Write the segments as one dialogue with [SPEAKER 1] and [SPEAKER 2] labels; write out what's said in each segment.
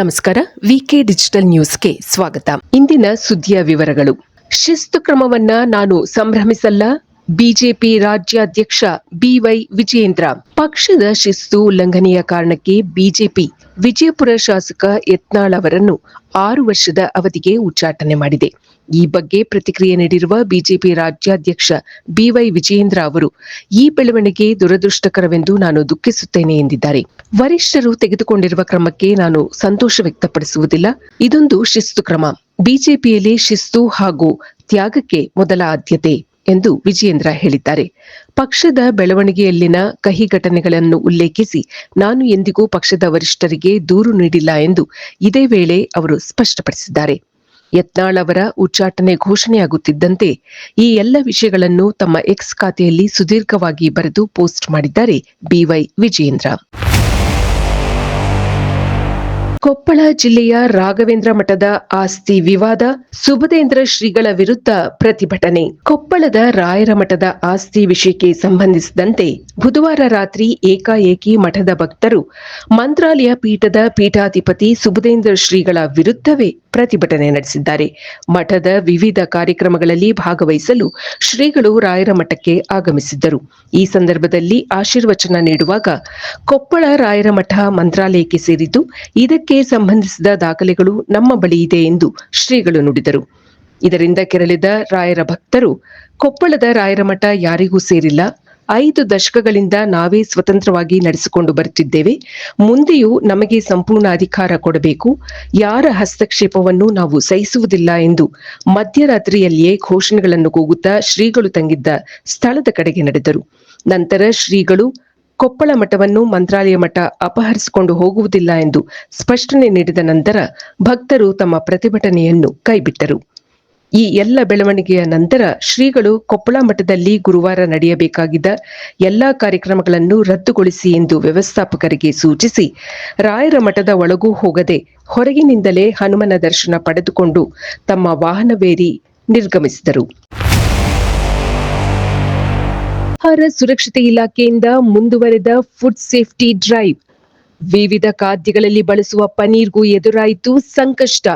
[SPEAKER 1] ನಮಸ್ಕಾರ ವಿಕೆ ಡಿಜಿಟಲ್ ನ್ಯೂಸ್ಗೆ ಸ್ವಾಗತ. ಇಂದಿನ ಸುದ್ದಿಯ ವಿವರಗಳು. ಶಿಸ್ತು ಕ್ರಮವನ್ನ ನಾನು ಸಂಭ್ರಮಿಸಲ್ಲ ಬಿಜೆಪಿ ರಾಜ್ಯಾಧ್ಯಕ್ಷ ಬಿವೈ ವಿಜಯೇಂದ್ರ. ಪಕ್ಷದ ಶಿಸ್ತು ಉಲ್ಲಂಘನೆಯ ಕಾರಣಕ್ಕೆ ಬಿಜೆಪಿ ವಿಜಯಪುರ ಶಾಸಕ ಯತ್ನಾಳ್ ಅವರನ್ನು ಆರು ವರ್ಷದ ಅವಧಿಗೆ ಉಚ್ಚಾಟನೆ ಮಾಡಿದೆ. ಈ ಬಗ್ಗೆ ಪ್ರತಿಕ್ರಿಯೆ ನೀಡಿರುವ ಬಿಜೆಪಿ ರಾಜ್ಯಾಧ್ಯಕ್ಷ ಬಿವೈ ವಿಜಯೇಂದ್ರ ಅವರು, ಈ ಬೆಳವಣಿಗೆ ದುರದೃಷ್ಟಕರವೆಂದು ನಾನು ದುಃಖಿಸುತ್ತೇನೆ ಎಂದಿದ್ದಾರೆ. ವರಿಷ್ಠರು ತೆಗೆದುಕೊಂಡಿರುವ ಕ್ರಮಕ್ಕೆ ನಾನು ಸಂತೋಷ ವ್ಯಕ್ತಪಡಿಸುವುದಿಲ್ಲ. ಇದೊಂದು ಶಿಸ್ತು ಕ್ರಮ. ಬಿಜೆಪಿಯಲ್ಲಿ ಶಿಸ್ತು ಹಾಗೂ ತ್ಯಾಗಕ್ಕೆ ಮೊದಲ ಆದ್ಯತೆ. ಎಂದು ವಿಜಯೇಂದ್ರ ಹೇಳಿದ್ದಾರೆ. ಪಕ್ಷದ ಬೆಳವಣಿಗೆಯಲ್ಲಿನ ಕಹಿ ಘಟನೆಗಳನ್ನು ಉಲ್ಲೇಖಿಸಿ, ನಾನು ಎಂದಿಗೂ ಪಕ್ಷದ ವರಿಷ್ಠರಿಗೆ ದೂರು ನೀಡಿಲ್ಲ ಎಂದು ಇದೇ ವೇಳೆ ಅವರು ಸ್ಪಷ್ಟಪಡಿಸಿದ್ದಾರೆ. ಯತ್ನಾಳ್ ಅವರ ಉಚ್ಚಾಟನೆ ಘೋಷಣೆಯಾಗುತ್ತಿದ್ದಂತೆ ಈ ಎಲ್ಲ ವಿಷಯಗಳನ್ನು ತಮ್ಮ ಎಕ್ಸ್ ಖಾತೆಯಲ್ಲಿ ಸುದೀರ್ಘವಾಗಿ ಬರೆದು ಪೋಸ್ಟ್ ಮಾಡಿದ್ದಾರೆ ಬಿವೈ ವಿಜಯೇಂದ್ರ. ಕೊಪ್ಪಳ ಜಿಲ್ಲೆಯ ರಾಘವೇಂದ್ರ ಮಠದ ಆಸ್ತಿ ವಿವಾದ ಸುಬುಧೇಂದ್ರ ಶ್ರೀಗಳ ವಿರುದ್ಧ ಪ್ರತಿಭಟನೆ. ಕೊಪ್ಪಳದ ರಾಯರ ಮಠದ ಆಸ್ತಿ ವಿಷಯಕ್ಕೆ ಸಂಬಂಧಿಸಿದಂತೆ ಬುಧವಾರ ರಾತ್ರಿ ಏಕಾಏಕಿ ಮಠದ ಭಕ್ತರು ಮಂತ್ರಾಲಯ ಪೀಠದ ಪೀಠಾಧಿಪತಿ ಸುಭದೇಂದ್ರ ಶ್ರೀಗಳ ವಿರುದ್ಧವೇ ಪ್ರತಿಭಟನೆ ನಡೆಸಿದ್ದಾರೆ. ಮಠದ ವಿವಿಧ ಕಾರ್ಯಕ್ರಮಗಳಲ್ಲಿ ಭಾಗವಹಿಸಲು ಶ್ರೀಗಳು ರಾಯರ ಮಠಕ್ಕೆ ಆಗಮಿಸಿದ್ದರು. ಈ ಸಂದರ್ಭದಲ್ಲಿ ಆಶೀರ್ವಚನ ನೀಡುವಾಗ ಕೊಪ್ಪಳ ರಾಯರ ಮಠ ಮಂತ್ರಾಲಯಕ್ಕೆ ಸೇರಿದ್ದು, ಇದಕ್ಕೆ ಸಂಬಂಧಿಸಿದ ದಾಖಲೆಗಳು ನಮ್ಮ ಬಳಿ ಇದೆ ಎಂದು ಶ್ರೀಗಳು ನುಡಿದರು. ಇದರಿಂದ ಕೆರಳಿದ ರಾಯರ ಭಕ್ತರು, ಕೊಪ್ಪಳದ ರಾಯರ ಮಠ ಯಾರಿಗೂ ಸೇರಿಲ್ಲ. ಐದು ದಶಕಗಳಿಂದ ನಾವೇ ಸ್ವತಂತ್ರವಾಗಿ ನಡೆಸಿಕೊಂಡು ಬರುತ್ತಿದ್ದೇವೆ ಮುಂದೆಯೂ ನಮಗೆ ಸಂಪೂರ್ಣ ಅಧಿಕಾರ ಕೊಡಬೇಕು. ಯಾರ ಹಸ್ತಕ್ಷೇಪವನ್ನು ನಾವು ಸಹಿಸುವುದಿಲ್ಲ ಎಂದು ಮಧ್ಯರಾತ್ರಿಯಲ್ಲಿಯೇ ಘೋಷಣೆಗಳನ್ನು ಕೂಗುತ್ತಾ ಶ್ರೀಗಳು ತಂಗಿದ್ದ ಸ್ಥಳದ ಕಡೆಗೆ ನಡೆದರು. ನಂತರ ಶ್ರೀಗಳು ಕೊಪ್ಪಳ ಮಠವನ್ನು ಮಂತ್ರಾಲಯ ಮಠ ಅಪಹರಿಸಿಕೊಂಡು ಹೋಗುವುದಿಲ್ಲ ಎಂದು ಸ್ಪಷ್ಟನೆ ನೀಡಿದ ನಂತರ ಭಕ್ತರು ತಮ್ಮ ಪ್ರತಿಭಟನೆಯನ್ನು ಕೈಬಿಟ್ಟರು. ಈ ಎಲ್ಲ ಬೆಳವಣಿಗೆಯ ನಂತರ ಶ್ರೀಗಳು ಕೊಪ್ಪಳ ಮಠದಲ್ಲಿ ಗುರುವಾರ ನಡೆಯಬೇಕಾಗಿದ್ದ ಎಲ್ಲಾ ಕಾರ್ಯಕ್ರಮಗಳನ್ನು ರದ್ದುಗೊಳಿಸಿ ಎಂದು ವ್ಯವಸ್ಥಾಪಕರಿಗೆ ಸೂಚಿಸಿ, ರಾಯರ ಮಠದ ಒಳಗೂ ಹೋಗದೆ ಹೊರಗಿನಿಂದಲೇ ಹನುಮನ ದರ್ಶನ ಪಡೆದುಕೊಂಡು ತಮ್ಮ ವಾಹನವೇರಿ ನಿರ್ಗಮಿಸಿದರು. ಆಹಾರ ಸುರಕ್ಷತೆ ಇಲಾಖೆಯಿಂದ ಮುಂದುವರೆದ ಫುಡ್ ಸೇಫ್ಟಿ ಡ್ರೈವ್. ವಿವಿಧ ಖಾದ್ಯಗಳಲ್ಲಿ ಬಳಸುವ ಪನೀರ್ಗೂ ಎದುರಾಯಿತು ಸಂಕಷ್ಟ.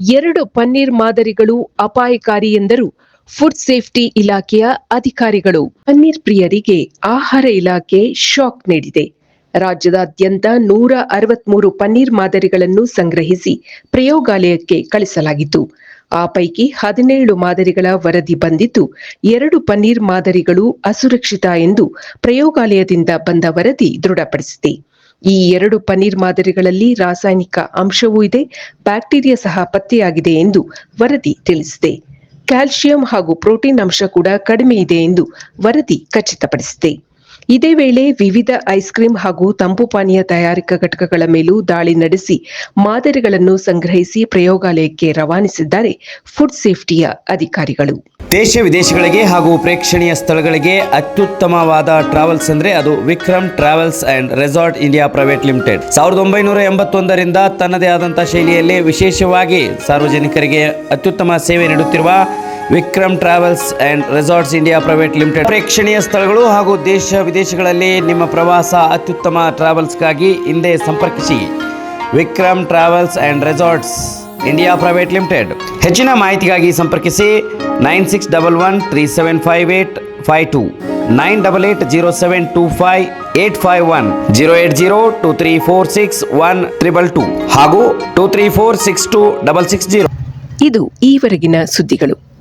[SPEAKER 1] ಎರಡು ಪನ್ನೀರ್ ಮಾದರಿಗಳು ಅಪಾಯಕಾರಿ ಎಂದರು ಫುಡ್ ಸೇಫ್ಟಿ ಇಲಾಖೆಯ ಅಧಿಕಾರಿಗಳು. ಪನ್ನೀರ್ ಪ್ರಿಯರಿಗೆ ಆಹಾರ ಇಲಾಖೆ ಶಾಕ್ ನೀಡಿದೆ. ರಾಜ್ಯದಾದ್ಯಂತ ನೂರ ಅರವತ್ಮೂರು ಪನ್ನೀರ್ ಮಾದರಿಗಳನ್ನು ಸಂಗ್ರಹಿಸಿ ಪ್ರಯೋಗಾಲಯಕ್ಕೆ ಕಳಿಸಲಾಗಿತ್ತು. ಆ ಪೈಕಿ ಹದಿನೇಳು ಮಾದರಿಗಳ ವರದಿ ಬಂದಿದ್ದು, ಎರಡು ಪನ್ನೀರ್ ಮಾದರಿಗಳು ಅಸುರಕ್ಷಿತ ಎಂದು ಪ್ರಯೋಗಾಲಯದಿಂದ ಬಂದ ವರದಿ ದೃಢಪಡಿಸಿದೆ. ಈ ಎರಡು ಪನ್ನೀರ್ ಮಾದರಿಗಳಲ್ಲಿ ರಾಸಾಯನಿಕ ಅಂಶವೂ ಇದೆ, ಬ್ಯಾಕ್ಟೀರಿಯಾ ಸಹ ಪತ್ತೆಯಾಗಿದೆ ಎಂದು ವರದಿ ತಿಳಿಸಿದೆ. ಕ್ಯಾಲ್ಸಿಯಂ ಹಾಗೂ ಪ್ರೋಟೀನ್ ಅಂಶ ಕೂಡ ಕಡಿಮೆ ಇದೆ ಎಂದು ವರದಿ ಖಚಿತಪಡಿಸಿದೆ. ಇದೇ ವೇಳೆ ವಿವಿಧ ಐಸ್ ಕ್ರೀಂ ಹಾಗೂ ತಂಪು ಪಾನೀಯ ತಯಾರಿಕಾ ಘಟಕಗಳ ಮೇಲೂ ದಾಳಿ ನಡೆಸಿ ಮಾದರಿಗಳನ್ನು ಸಂಗ್ರಹಿಸಿ ಪ್ರಯೋಗಾಲಯಕ್ಕೆ ರವಾನಿಸಿದ್ದಾರೆ ಫುಡ್ ಸೇಫ್ಟಿಯ ಅಧಿಕಾರಿಗಳು.
[SPEAKER 2] ದೇಶ ವಿದೇಶಗಳಿಗೆ ಹಾಗೂ ಪ್ರೇಕ್ಷಣೀಯ ಸ್ಥಳಗಳಿಗೆ ಅತ್ಯುತ್ತಮವಾದ ಟ್ರಾವೆಲ್ಸ್ ಅಂದ್ರೆ ಅದು Vikram travels and resort India private limited. ಸಾವಿರದ ಒಂಬೈನೂರ ಎಂಬತ್ತೊಂದರಿಂದ ತನ್ನದೇ ಆದಂತಹ ಶೈಲಿಯಲ್ಲಿ ವಿಶೇಷವಾಗಿ ಸಾರ್ವಜನಿಕರಿಗೆ ಅತ್ಯುತ್ತಮ ಸೇವೆ ನೀಡುತ್ತಿರುವ Vikram travels and resorts India private limited. ಪ್ರೇಕ್ಷಣೀಯ ಸ್ಥಳಗಳು ಹಾಗೂ ದೇಶ ವಿದೇಶಗಳಲ್ಲಿ ನಿಮ್ಮ ಪ್ರವಾಸ ಅತ್ಯುತ್ತಮ ಟ್ರಾವೆಲ್ಸ್ಗಾಗಿ ಹಿಂದೆ ಸಂಪರ್ಕಿಸಿ. Vikram travels and resorts India private limited. ಹೆಚ್ಚಿನ ಮಾಹಿತಿಗಾಗಿ ಸಂಪರ್ಕಿಸಿ nine six double one three seven five eight five two. Nine double eight zero seven two five eight five one zero eight zero two three four six one triple two ಹಾಗೂ two three four six two double six zero.
[SPEAKER 1] ಇದು ಈವರೆಗಿನ ಸುದ್ದಿಗಳು.